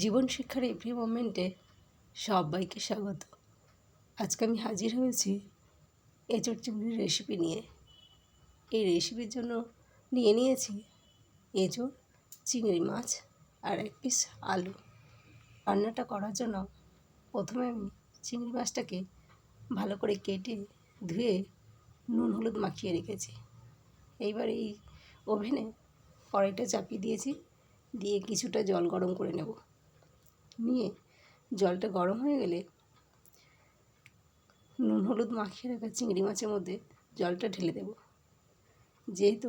জীবন শিক্ষার এভরি মোমেন্টে সবাইকে স্বাগত। আজকে আমি হাজির হয়েছি এঁচড় চিংড়ির রেসিপি নিয়ে। এই রেসিপির জন্য নিয়ে নিয়েছি এঁচড়, চিংড়ি মাছ আর এক পিস আলু। রান্নাটা করার জন্য প্রথমে আমি চিংড়ি মাছটাকে ভালো করে কেটে ধুয়ে নুন হলুদ মাখিয়ে রেখেছি। এইবার এই ওভেনে কড়াইটা চাপিয়ে দিয়েছি, দিয়ে কিছুটা জল গরম করে নেব। নিয়ে জলটা গরম হয়ে গেলে নুন, হলুদ মাখিয়ে রাখা চিংড়ি মাছের মধ্যে জলটা ঢেলে দেব। যেহেতু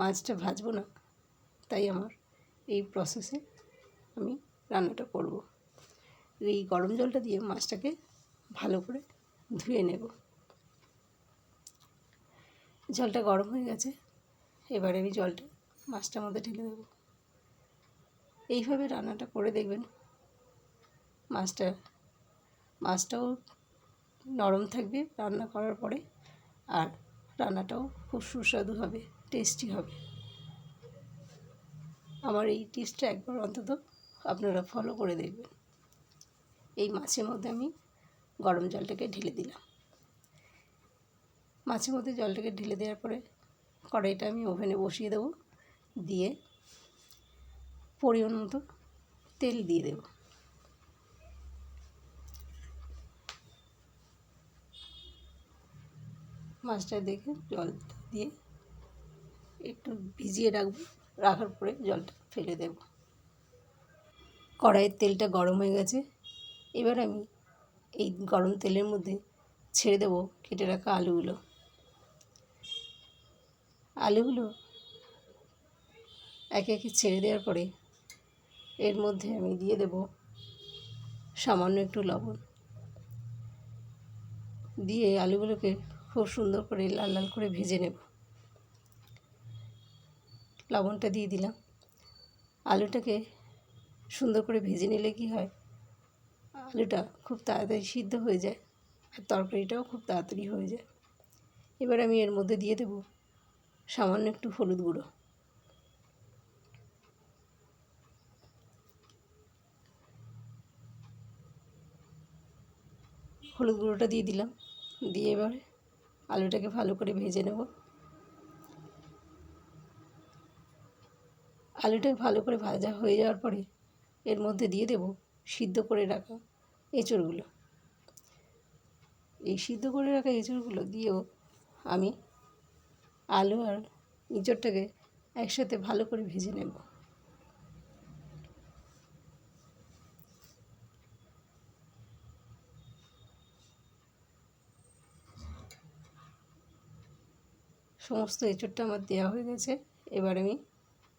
মাছটা ভাজবো না, তাই আমার এই প্রসেসে আমি রান্নাটা করব। এই গরম জলটা দিয়ে মাছটাকে ভালো করে ধুয়ে নেব। জলটা গরম হয়ে গেছে, এবারে আমি জলটা মাছটার মধ্যে ঢেলে দেবো। এইভাবে রান্নাটা করে দেখবেন মাছটা, মাছটাও নরম থাকবে রান্না করার পরে আর রান্নাটাও খুব সুস্বাদু হবে টেস্টি হবে। আমার এই টিপসটা একবার অন্তত আপনারা ফলো করে দেখবেন। এই মাছের মধ্যে আমি গরম জলটাকে ঢেলে দিলাম। মাছের মধ্যে জলটাকে ঢেলে দেওয়ার পরে কড়াইটা আমি ওভেনে বসিয়ে দেবো, দিয়ে পরিমাণ মতো তেল দিয়ে দেব। মাছটা দেখে জল দিয়ে একটু ভিজিয়ে রাখব, রাখার পরে জলটা ফেলে দেব। কড়াইয়ের তেলটা গরম হয়ে গেছে। এবার আমি এই গরম তেলের মধ্যে ছেড়ে দেবো কেটে রাখা আলুগুলো। আলুগুলো একে একে ছেড়ে দেওয়ার পরে এর মধ্যে আমি দিয়ে দেব সামান্য একটু লবণ। দিয়ে আলুগুলোকে খুব সুন্দর করে লাল লাল করে ভেজে নেব। লবণটা দিয়ে দিলাম। আলুটাকে সুন্দর করে ভেজে নিলে কি হয়? আলুটা খুব তাড়াতাড়ি সিদ্ধ হয়ে যায় আর তরকারিটাও খুব তাড়াতাড়ি হয়ে যায়। এবার আমি এর মধ্যে দিয়ে দেব সামান্য একটু হলুদ গুঁড়ো। হলুদ গুঁড়োটা দিয়ে দিলাম। দিয়ে এবারে আলুটাকে ভালো করে ভেজে নেব। আলুটা ভালো করে ভাজা হয়ে যাওয়ার পরে এর মধ্যে দিয়ে দেব সিদ্ধ করে রাখা এঁচড়গুলো। এই সিদ্ধ করে রাখা এঁচড়গুলো দিয়েও আমি আলু আর এঁচড়টাকে একসাথে ভালো করে ভেজে নেব। সমস্ত এঁচড়টা আমার দেওয়া হয়ে গেছে। এবার আমি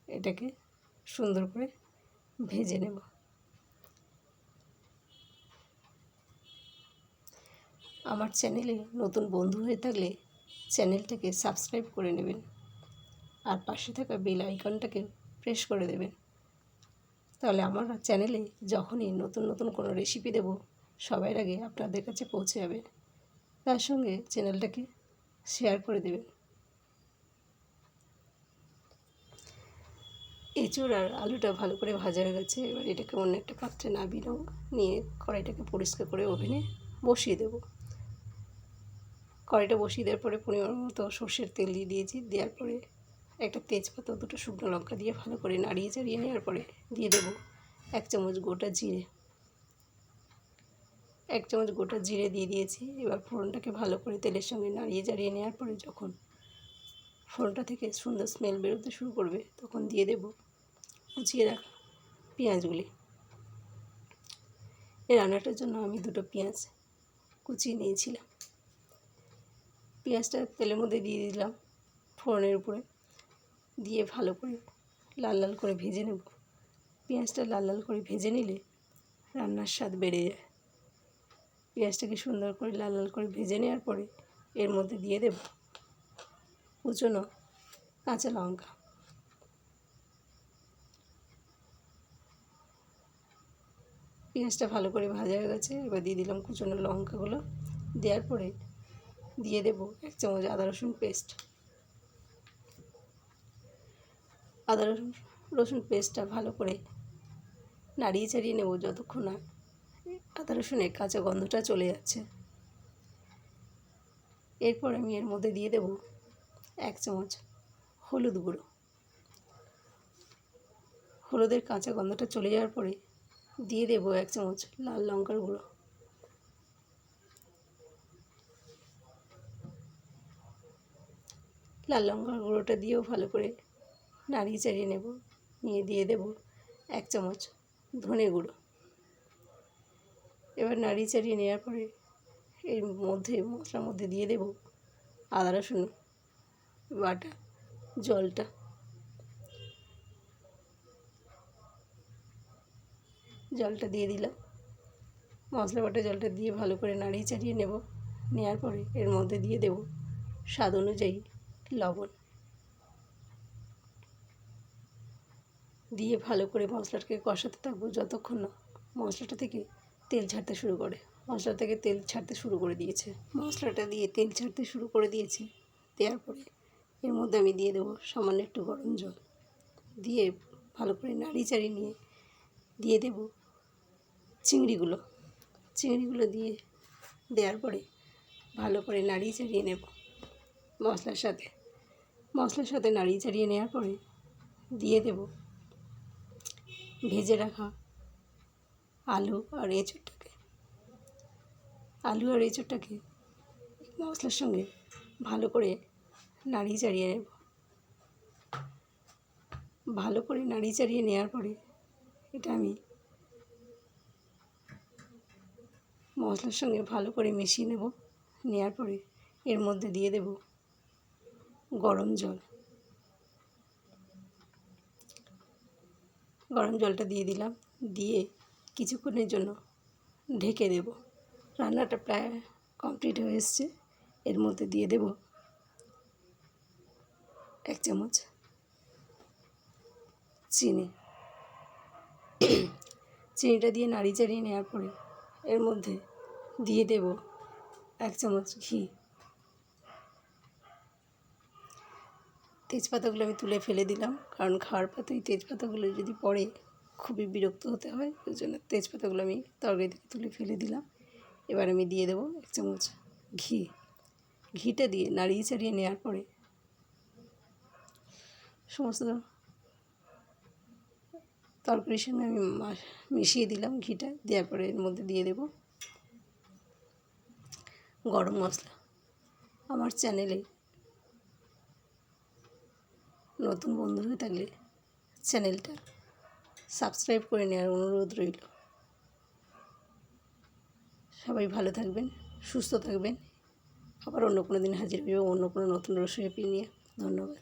এটাকে সুন্দর করে ভেজে নেব। আমার চ্যানেলে নতুন বন্ধু হয়ে থাকলে চ্যানেলটাকে সাবস্ক্রাইব করে নেবেন আর পাশে থাকা বেল আইকনটাকে প্রেস করে দেবেন। তাহলে আমার চ্যানেলে যখনই নতুন নতুন কোনো রেসিপি দেব সবার আগে আপনাদের কাছে পৌঁছে যাবে। তার সঙ্গে চ্যানেলটাকে শেয়ার করে দেবেন। এঁচুড় আর আলুটা ভালো করে ভাজা হয়ে গেছে। এবার এটাকে অন্য একটা পাত্রে নামিয়ে নেব। নিয়ে কড়াইটাকে পরিষ্কার করে ওভেনে বসিয়ে দেবো। কড়াইটা বসিয়ে দেওয়ার পরে পরিমাণ মতো সর্ষের তেল দিয়ে দিয়েছি। দেওয়ার পরে একটা তেজপাতা, দুটো শুকনো লঙ্কা দিয়ে ভালো করে নাড়িয়ে চাড়িয়ে নেওয়ার পরে দিয়ে দেবো এক চামচ গোটা জিরে। এক চামচ গোটা জিরে দিয়ে দিয়েছি। এবার ফোড়নটাকে ভালো করে তেলের সঙ্গে নাড়িয়ে চাড়িয়ে নেওয়ার পরে যখন ফোড়নটা থেকে সুন্দর স্মেল বেরোতে শুরু করবে। তখন দিয়ে দেব কুচিয়ে রাখা পেঁয়াজগুলি। এই রান্নাটার জন্য আমি দুটো পেঁয়াজ কুচিয়ে নিয়েছিলাম। পেঁয়াজটা তেলের মধ্যে দিয়ে দিলাম ফোড়নের উপরে। দিয়ে ভালো করে লাল লাল করে ভেজে নেব। পেঁয়াজটা লাল লাল করে ভেজে নিলে রান্নার স্বাদ বেড়ে যায়। পেঁয়াজটাকে সুন্দর করে লাল লাল করে ভেজে নেওয়ার পরে এর মধ্যে দিয়ে দেব কুচনো কাঁচা লঙ্কা। পেঁয়াজটা ভালো করে ভাজা হয়ে গেছে, এবার দিয়ে দিলাম কুচনো লঙ্কাগুলো। দেওয়ার পরে দিয়ে দেব এক চামচ আদা রসুন পেস্ট। আদা রসুন রসুন পেস্টটা ভালো করে নাড়িয়ে চাড়িয়ে নেব যতক্ষণ না আদা রসুনের কাঁচা গন্ধটা চলে যাচ্ছে। এরপর আমি এর মধ্যে দিয়ে দেব এক চামচ হলুদ গুঁড়ো। হলুদের কাঁচা গন্ধটা চলে যাওয়ার পরে দিয়ে দেব এক চামচ লাল লঙ্কার গুঁড়ো। লাল লঙ্কার গুঁড়োটা দিয়েও ভালো করে নাড়িয়ে চাড়িয়ে নেব। নিয়ে দিয়ে দেব এক চামচ ধনে গুঁড়ো। এবার নাড়িয়ে চাড়িয়ে নেওয়ার পরে এর মধ্যে মশলার মধ্যে দিয়ে দেব আদা রসুন বাটা, জলটা। জলটা দিয়ে দিলাম। মশলা বাটা জলটা দিয়ে ভালো করে নাড়িয়ে চাড়িয়ে নেব। নেওয়ার পরে এর মধ্যে দিয়ে দেব স্বাদ অনুযায়ী লবণ। দিয়ে ভালো করে মশলাটাকে কষাতে থাকব যতক্ষণ না মশলাটা থেকে তেল ছাড়তে শুরু করে। মশলা থেকে তেল ছাড়তে শুরু করে দিয়েছে। মশলাটা দিয়ে তেল ছাড়তে শুরু করে দিয়েছে। দেওয়ার পরে এর মধ্যে আমি দিয়ে দেবো সামান্য একটু গরম জল। দিয়ে ভালো করে নাড়ি চাড়িয়ে নিয়ে দিয়ে দেব চিংড়িগুলো। চিংড়িগুলো দিয়ে দেওয়ার পরে ভালো করে নাড়িয়ে চাড়িয়ে নেব মশলার সাথে। মশলার সাথে নাড়িয়ে চাড়িয়ে নেওয়ার পরে দিয়ে দেব ভেজে রাখা আলু আর এঁচড়টাকে। আলু আর এঁচড়টাকে মশলার সঙ্গে ভালো করে নাড়িয়ে চাড়িয়ে নেব। ভালো করে নাড়িয়ে চাড়িয়ে নেওয়ার পরে এটা আমি মশলার সঙ্গে ভালো করে মিশিয়ে নেব। নেওয়ার পরে এর মধ্যে দিয়ে দেব গরম জল। গরম জলটা দিয়ে দিলাম। দিয়ে কিছুক্ষণের জন্য ঢেকে দেব। রান্নাটা প্রায় কমপ্লিট হয়ে এসছে। এর মধ্যে দিয়ে দেব এক চামচ চিনি। চিনিটা দিয়ে নাড়ি চাড়িয়ে নেওয়ার পরে এর মধ্যে দিয়ে দেব এক চামচ ঘি। তেজপাতাগুলো আমি তুলে ফেলে দিলাম, কারণ খাওয়ার পাতেই তেজপাতাগুলো যদি পড়ে খুবই বিরক্ত হতে হয়, ওই জন্য তেজপাতাগুলো আমি তরকারি থেকে তুলে ফেলে দিলাম। এবার আমি দিয়ে দেবো এক চামচ ঘি। ঘিটা দিয়ে নাড়িয়ে চাড়িয়ে নেওয়ার পরে সমস্ত তরকারির সঙ্গে আমি মিশিয়ে দিলাম ঘিটা, দেওয়ার পরে এর মধ্যে দিয়ে দেব গরম মশলা। আমার চ্যানেলে নতুন বন্ধু হয়ে থাকলে চ্যানেলটা সাবস্ক্রাইব করে নেওয়ার অনুরোধ রইল। সবাই ভালো থাকবেন, সুস্থ থাকবেন। আবার অন্য কোনো দিন হাজির হয়ে অন্য কোনো নতুন রেসিপি নিয়ে। ধন্যবাদ।